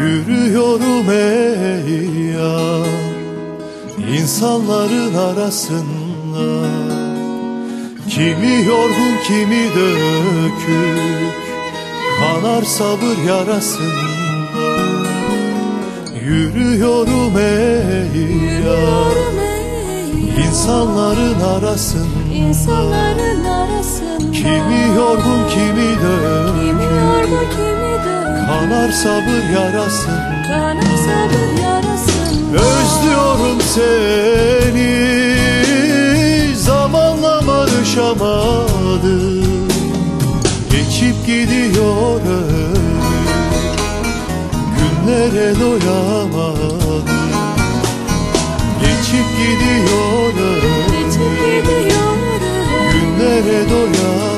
Yürüyorum ey yar İnsanların arasında. Kimi yorgun kimi dökük Kanar sabır yarasında. Yürüyorum ey yar İnsanların arasında. İnsanların arasında. Kimi yorgun kimi Kimi dökük yorgun kimi Kanar sabır yarasında Kanar sabır yarasında Özlüyorum seni. Zamanla barışamadım. Geçip gidiyor Günlere doyamadım. Geçip gidiyor Günlere doyamadım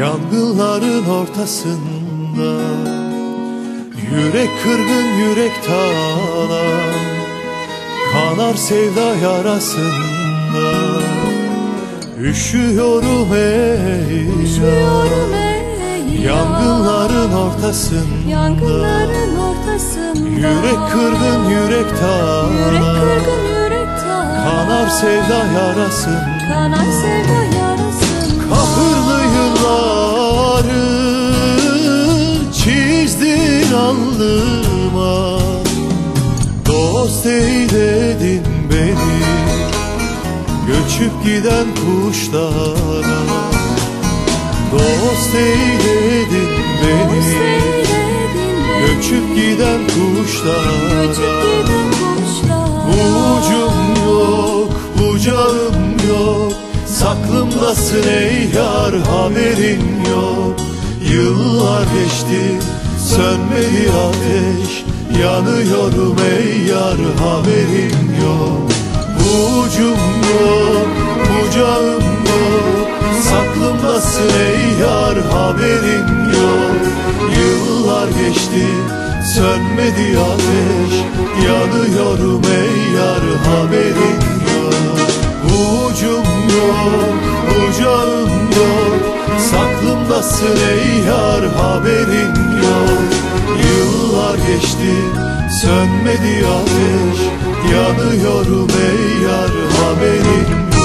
Yangınların ortasında Yürek kırgın yürek talan Kanar sevda yarasında Üşüyorum ey Üşüyorum ey Yangınların ortasında Yangınların ortasında Yürek kırgın yürek Yürek talan kırgın yürek talan Kanar sevda yarasında Kanar sevda yarasında alnıma Dost eyledin beni. Göçüp giden kuşlara. Dost eyledin Dost beni. Eyledin Göçüp giden kuşlara. Ucum yok, bucağım yok. Saklımdasın ey yar haberin yok. Yıllar geçti, sönmedi ateş Yanıyorum ey yar haberin yok. Ucum yok, bucağım yok Saklımdasın ey yar haberin yok. Yıllar geçti, sönmedi ateş Yanıyorum ey yar haberin yok. Ucum yok, bucağım yok Saklımdasın ey yar haberin yok yıllar geçti Sönmedi ateş. Yanıyorum ey yar haberin